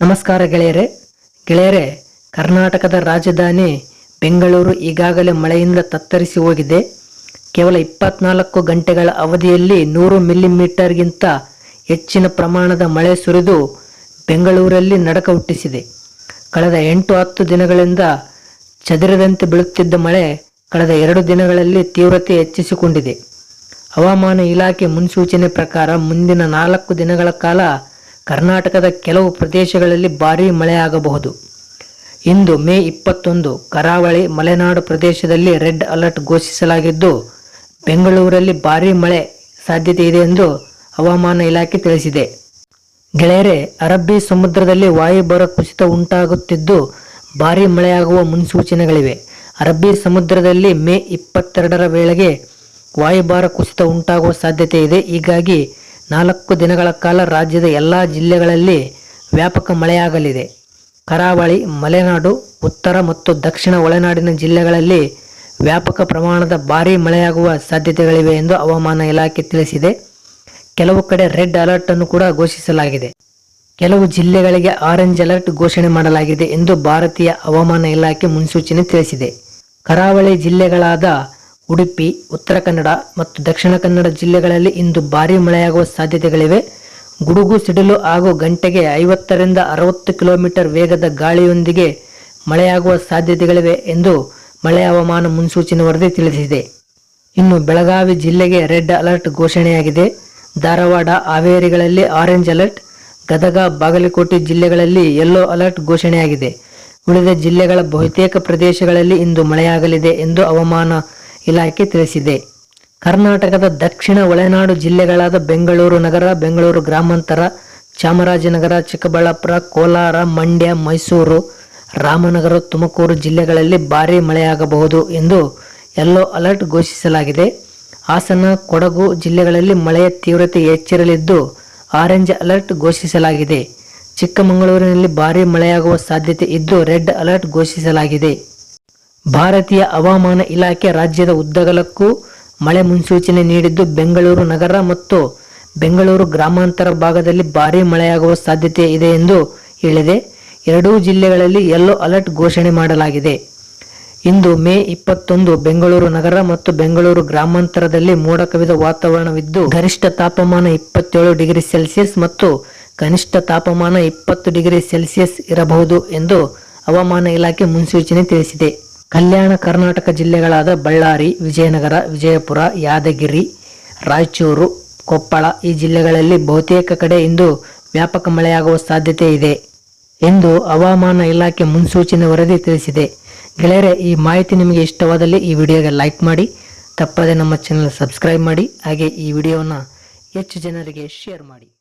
ನಮಸ್ಕಾರ ಗೆಳೆಯರೆ. ಗೆಳೆಯರೆ, ಕರ್ನಾಟಕದ ರಾಜಧಾನಿ ಬೆಂಗಳೂರು ಈಗಾಗಲೇ ಮಳೆಯಿಂದ ತತ್ತರಿಸಿ ಹೋಗಿದೆ. ಕೇವಲ ಇಪ್ಪತ್ನಾಲ್ಕು ಗಂಟೆಗಳ ಅವಧಿಯಲ್ಲಿ ನೂರು ಮಿಲಿಮೀಟರ್ಗಿಂತ ಹೆಚ್ಚಿನ ಪ್ರಮಾಣದ ಮಳೆ ಸುರಿದು ಬೆಂಗಳೂರಲ್ಲಿ ನಡಕ ಹುಟ್ಟಿಸಿದೆ. ಕಳೆದ ಎಂಟು ಹತ್ತು ದಿನಗಳಿಂದ ಚದರದಂತೆ ಬೀಳುತ್ತಿದ್ದ ಮಳೆ ಕಳೆದ ಎರಡು ದಿನಗಳಲ್ಲಿ ತೀವ್ರತೆ ಹೆಚ್ಚಿಸಿಕೊಂಡಿದೆ. ಹವಾಮಾನ ಇಲಾಖೆ ಮುನ್ಸೂಚನೆ ಪ್ರಕಾರ ಮುಂದಿನ ನಾಲ್ಕು ದಿನಗಳ ಕಾಲ ಕರ್ನಾಟಕದ ಕೆಲವು ಪ್ರದೇಶಗಳಲ್ಲಿ ಭಾರೀ ಮಳೆಯಾಗಬಹುದು. ಇಂದು ಮೇ ಇಪ್ಪತ್ತೊಂದು ಕರಾವಳಿ ಮಲೆನಾಡು ಪ್ರದೇಶದಲ್ಲಿ ರೆಡ್ ಅಲರ್ಟ್ ಘೋಷಿಸಲಾಗಿದ್ದು, ಬೆಂಗಳೂರಲ್ಲಿ ಭಾರೀ ಮಳೆ ಸಾಧ್ಯತೆ ಇದೆ ಎಂದು ಹವಾಮಾನ ಇಲಾಖೆ ತಿಳಿಸಿದೆ. ಗೆಳೆಯರೆ, ಅರಬ್ಬಿ ಸಮುದ್ರದಲ್ಲಿ ವಾಯುಭಾರ ಕುಸಿತ ಉಂಟಾಗುತ್ತಿದ್ದು, ಭಾರೀ ಮಳೆಯಾಗುವ ಮುನ್ಸೂಚನೆಗಳಿವೆ. ಅರಬ್ಬಿ ಸಮುದ್ರದಲ್ಲಿ ಮೇ ಇಪ್ಪತ್ತೆರಡರ ವೇಳೆಗೆ ವಾಯುಭಾರ ಕುಸಿತ ಉಂಟಾಗುವ ಸಾಧ್ಯತೆ ಇದೆ. ಹೀಗಾಗಿ ನಾಲ್ಕು ದಿನಗಳ ಕಾಲ ರಾಜ್ಯದ ಎಲ್ಲ ಜಿಲ್ಲೆಗಳಲ್ಲಿ ವ್ಯಾಪಕ ಮಳೆಯಾಗಲಿದೆ. ಕರಾವಳಿ, ಮಲೆನಾಡು, ಉತ್ತರ ಮತ್ತು ದಕ್ಷಿಣ ಒಳನಾಡಿನ ಜಿಲ್ಲೆಗಳಲ್ಲಿ ವ್ಯಾಪಕ ಪ್ರಮಾಣದ ಭಾರೀ ಮಳೆಯಾಗುವ ಸಾಧ್ಯತೆಗಳಿವೆ ಎಂದು ಹವಾಮಾನ ಇಲಾಖೆ ತಿಳಿಸಿದೆ. ಕೆಲವು ಕಡೆ ರೆಡ್ ಅಲರ್ಟ್ ಅನ್ನು ಕೂಡ ಘೋಷಿಸಲಾಗಿದೆ. ಕೆಲವು ಜಿಲ್ಲೆಗಳಿಗೆ ಆರೆಂಜ್ ಅಲರ್ಟ್ ಘೋಷಣೆ ಮಾಡಲಾಗಿದೆ ಎಂದು ಭಾರತೀಯ ಹವಾಮಾನ ಇಲಾಖೆ ಮುನ್ಸೂಚನೆ ತಿಳಿಸಿದೆ. ಕರಾವಳಿ ಜಿಲ್ಲೆಗಳಾದ ಉಡುಪಿ, ಉತ್ತರ ಕನ್ನಡ ಮತ್ತು ದಕ್ಷಿಣ ಕನ್ನಡ ಜಿಲ್ಲೆಗಳಲ್ಲಿ ಇಂದು ಭಾರೀ ಮಳೆಯಾಗುವ ಸಾಧ್ಯತೆಗಳಿವೆ. ಗುಡುಗು, ಸಿಡಿಲು ಹಾಗೂ ಗಂಟೆಗೆ ಐವತ್ತರಿಂದ ಅರವತ್ತು ಕಿಲೋಮೀಟರ್ ವೇಗದ ಗಾಳಿಯೊಂದಿಗೆ ಮಳೆಯಾಗುವ ಸಾಧ್ಯತೆಗಳಿವೆ ಎಂದು ಮಳೆ ಹವಾಮಾನ ಮುನ್ಸೂಚನೆ ವರದಿ ತಿಳಿಸಿದೆ. ಇನ್ನು ಬೆಳಗಾವಿ ಜಿಲ್ಲೆಗೆ ರೆಡ್ ಅಲರ್ಟ್ ಘೋಷಣೆಯಾಗಿದೆ. ಧಾರವಾಡ, ಹಾವೇರಿಗಳಲ್ಲಿ ಆರೆಂಜ್ ಅಲರ್ಟ್. ಗದಗ, ಬಾಗಲಕೋಟೆ ಜಿಲ್ಲೆಗಳಲ್ಲಿ ಯೆಲ್ಲೋ ಅಲರ್ಟ್ ಘೋಷಣೆಯಾಗಿದೆ. ಉಳಿದ ಜಿಲ್ಲೆಗಳ ಬಹುತೇಕ ಪ್ರದೇಶಗಳಲ್ಲಿ ಇಂದು ಮಳೆಯಾಗಲಿದೆ ಎಂದು ಹವಾಮಾನ ಇಲಾಖೆ ತಿಳಿಸಿದೆ. ಕರ್ನಾಟಕದ ದಕ್ಷಿಣ ಒಳನಾಡು ಜಿಲ್ಲೆಗಳಾದ ಬೆಂಗಳೂರು ನಗರ, ಬೆಂಗಳೂರು ಗ್ರಾಮಾಂತರ, ಚಾಮರಾಜನಗರ, ಚಿಕ್ಕಬಳ್ಳಾಪುರ, ಕೋಲಾರ, ಮಂಡ್ಯ, ಮೈಸೂರು, ರಾಮನಗರ, ತುಮಕೂರು ಜಿಲ್ಲೆಗಳಲ್ಲಿ ಭಾರೀ ಮಳೆಯಾಗಬಹುದು ಎಂದು ಯೆಲ್ಲೋ ಅಲರ್ಟ್ ಘೋಷಿಸಲಾಗಿದೆ. ಹಾಸನ, ಕೊಡಗು ಜಿಲ್ಲೆಗಳಲ್ಲಿ ಮಳೆಯ ತೀವ್ರತೆ ಹೆಚ್ಚಿರಲಿದ್ದು ಆರೆಂಜ್ ಅಲರ್ಟ್ ಘೋಷಿಸಲಾಗಿದೆ. ಚಿಕ್ಕಮಗಳೂರಿನಲ್ಲಿ ಭಾರೀ ಮಳೆಯಾಗುವ ಸಾಧ್ಯತೆ ಇದ್ದು ರೆಡ್ ಅಲರ್ಟ್ ಘೋಷಿಸಲಾಗಿದೆ. ಭಾರತೀಯ ಹವಾಮಾನ ಇಲಾಖೆ ರಾಜ್ಯದ ಉದ್ದಗಲಕ್ಕೂ ಮಳೆ ಮುನ್ಸೂಚನೆ ನೀಡಿದ್ದು ಬೆಂಗಳೂರು ನಗರ ಮತ್ತು ಬೆಂಗಳೂರು ಗ್ರಾಮಾಂತರ ಭಾಗದಲ್ಲಿ ಭಾರೀ ಮಳೆಯಾಗುವ ಸಾಧ್ಯತೆ ಇದೆ ಎಂದು ಹೇಳಿದೆ. ಎರಡೂ ಜಿಲ್ಲೆಗಳಲ್ಲಿ ಯೆಲ್ಲೋ ಅಲರ್ಟ್ ಘೋಷಣೆ ಮಾಡಲಾಗಿದೆ. ಇಂದು ಮೇ ಇಪ್ಪತ್ತೊಂದು ಬೆಂಗಳೂರು ನಗರ ಮತ್ತು ಬೆಂಗಳೂರು ಗ್ರಾಮಾಂತರದಲ್ಲಿ ಮೋಡ ಕವಿದ ವಾತಾವರಣವಿದ್ದು, ಗರಿಷ್ಠ ತಾಪಮಾನ ಇಪ್ಪತ್ತೇಳು ಡಿಗ್ರಿ ಸೆಲ್ಸಿಯಸ್ ಮತ್ತು ಕನಿಷ್ಠ ತಾಪಮಾನ ಇಪ್ಪತ್ತು ಡಿಗ್ರಿ ಸೆಲ್ಸಿಯಸ್ ಇರಬಹುದು ಎಂದು ಹವಾಮಾನ ಇಲಾಖೆ ಮುನ್ಸೂಚನೆ ತಿಳಿಸಿದೆ. ಕಲ್ಯಾಣ ಕರ್ನಾಟಕ ಜಿಲ್ಲೆಗಳಾದ ಬಳ್ಳಾರಿ, ವಿಜಯನಗರ, ವಿಜಯಪುರ, ಯಾದಗಿರಿ, ರಾಯಚೂರು, ಕೊಪ್ಪಳ ಈ ಜಿಲ್ಲೆಗಳಲ್ಲಿ ಬಹುತೇಕ ಕಡೆ ಇಂದು ವ್ಯಾಪಕ ಮಳೆಯಾಗುವ ಸಾಧ್ಯತೆ ಇದೆ ಎಂದು ಹವಾಮಾನ ಇಲಾಖೆ ಮುನ್ಸೂಚನೆ ವರದಿ ತಿಳಿಸಿದೆ. ಗೆಳೆಯರೆ, ಈ ಮಾಹಿತಿ ನಿಮಗೆ ಇಷ್ಟವಾದಲ್ಲಿ ಈ ವಿಡಿಯೋಗೆ ಲೈಕ್ ಮಾಡಿ, ತಪ್ಪದೆ ನಮ್ಮ ಚಾನಲ್ ಸಬ್ಸ್ಕ್ರೈಬ್ ಮಾಡಿ, ಹಾಗೆ ಈ ವಿಡಿಯೋವನ್ನು ಹೆಚ್ಚು ಜನರಿಗೆ ಶೇರ್ ಮಾಡಿ.